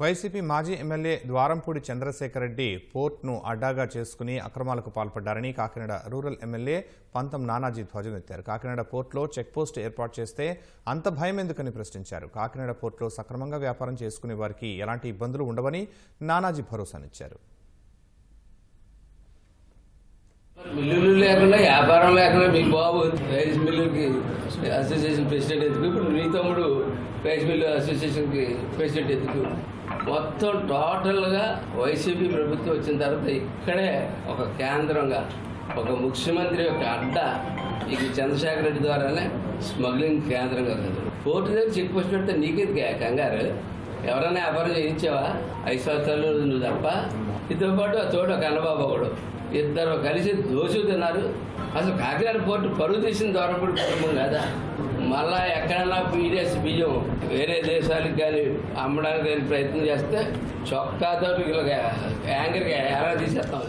YCP మాజీ MLA Dwarampudi Chandrasekhar Reddy పోర్ట్ను అడ్డాగా చేసుకుని అక్రమాలకు పాల్పడ్డారని కాకినాడ రూరల్ ఎమ్మెల్యే పంతం నానాజీ ధ్వజమెత్తారు కాకినాడ పోర్టులో చెక్పోస్ట్ ఏర్పాటు చేస్తే అంత భయం ఎందుకని ప్రశ్నించారు. కాకినాడ పోర్టులో సక్రమంగా వ్యాపారం చేసుకునే వారికి ఎలాంటి ఇబ్బందులు ఉండవని నానాజీ భరోసానిచ్చారు. మిల్లులు లేకుండా వ్యాపారం లేకుండా మీ బాబు రైస్ మిల్లుకి అసోసియేషన్ ప్రెసిడెంట్ ఎందుకు? ఇప్పుడు మీ తమ్ముడు రైస్ మిల్లు అసోసియేషన్కి ప్రెసిడెంట్ ఎందుకు? మొత్తం టోటల్గా వైసీపీ ప్రభుత్వం వచ్చిన తర్వాత ఇక్కడే ఒక కేంద్రంగా ఒక ముఖ్యమంత్రి యొక్క అడ్డ ఇది చంద్రశేఖర రెడ్డి ద్వారానే స్మగ్లింగ్ కేంద్రంగా ఉంది. కోర్టు దగ్గర చెక్ పోస్ట్ పెడితే నీకెందుకు కంగారు? ఎవరైనా వ్యాపారం చేయించావా? ఐదు సంవత్సరాలు నువ్వు తప్ప? ఇద్దరు పాటు ఆ తోడు ఒక అన్నబాబు ఒకడు. ఇద్దరు కలిసి దోషు తిన్నారు. అసలు కాకినాడ పోర్టు పరుగు తీసిన దూరపడి కుటుంబం కదా? మళ్ళా ఎక్కడన్నా పీడిఎస్ బియ్యం వేరే దేశాలకు కానీ అమ్మడానికి ప్రయత్నం చేస్తే చొక్కాతో ఇలా యాంగర్గా ఎలా తీసేస్తాం.